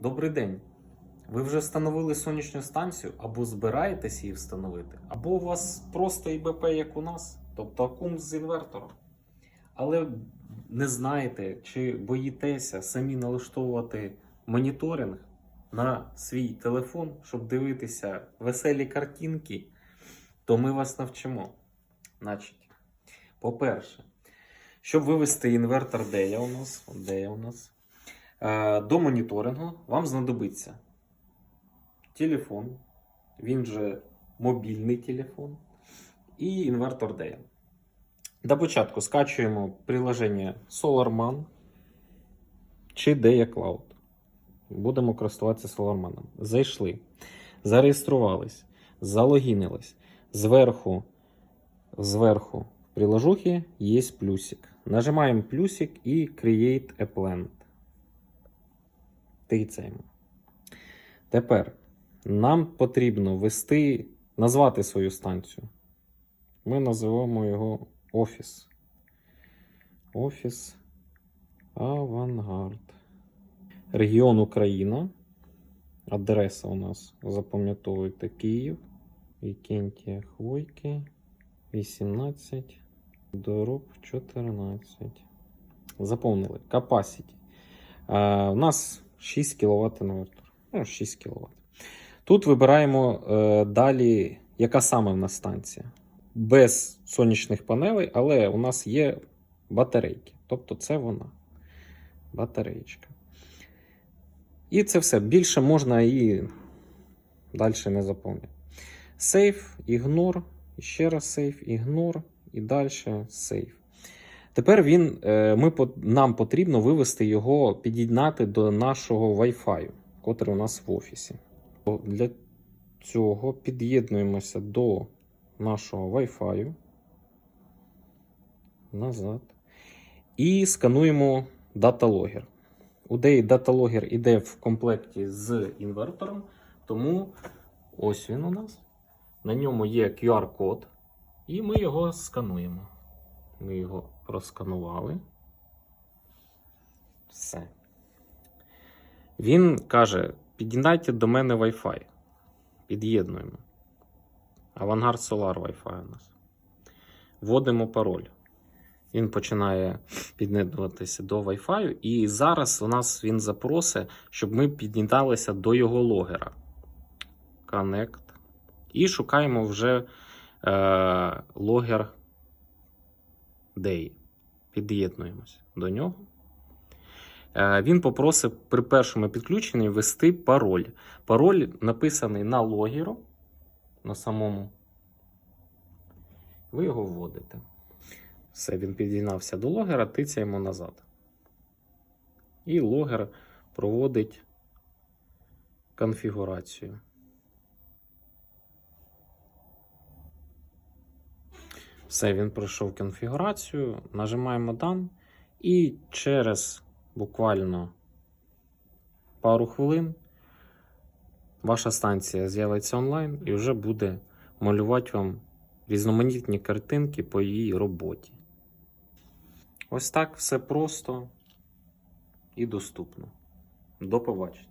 Добрий день. Ви вже встановили сонячну станцію або збираєтесь її встановити, або у вас просто ІБП, як у нас, тобто акум з інвертором. Але не знаєте чи боїтеся самі налаштовувати моніторинг на свій телефон, щоб дивитися веселі картинки, то ми вас навчимо. Значить, по-перше, щоб вивести інвертор, де я у нас? Де я у нас? Е, До моніторингу вам знадобиться телефон, він же мобільний телефон, і інвертор DEA. До початку скачуємо приложення SolarMan чи DEA Cloud. Будемо користуватися SolarMan. Зайшли, зареєструвались, залогінились. Зверху, зверху в приложухі є плюсик. Нажимаємо плюсик і Create a Plant. Тицяємо. Тепер нам потрібно ввести, назвати свою станцію. Ми називаємо його Офіс. Офіс Авангард. Регіон Україна. Адреса у нас запам'ятовуйте Київ. Вікентія Хвойки. 18. Дороб 14. Заповнили. Capacity. А, у нас 6 кВт інвертор. Ну, 6 кВт. Тут вибираємо е, далі, яка саме в нас станція. Без сонячних панелей, але у нас є батарейки. Тобто це вона. Батареєчка. І це все. Більше можна і далі не заповнити. Сейф, ігнор, ще раз сейф, ігнор, і далі сейф. Тепер він, е, ми, нам потрібно вивести його, під'єднати до нашого Wi-Fi, котрий у нас в офісі. Для цього під'єднуємося до нашого Wi-Fi. Назад. І скануємо даталогер. У деї даталогер іде в комплекті з інвертором, тому ось він у нас. На ньому є QR-код, і ми його скануємо. Ми його просканували. Все. Він каже: під'єднайте до мене Wi-Fi. Під'єднуємо. Авангард Solar Wi-Fi у нас. Вводимо пароль. Він починає під'єднуватися до Wi-Fi. І зараз у нас він запросить, щоб ми під'єдналися до його логера. Connect. І шукаємо вже е, логер Day. Під'єднуємося до нього. Е, Він попросить при першому підключенні ввести пароль. Пароль написаний на логеру, на самому. Ви його вводите. Все, він під'єднався до логера, тицяємо назад. І логер проводить конфігурацію. Все, він пройшов конфігурацію. Нажимаємо Done. І через буквально пару хвилин ваша станція з'явиться онлайн і вже буде малювати вам різноманітні картинки по її роботі. Ось так все просто і доступно. До побачення.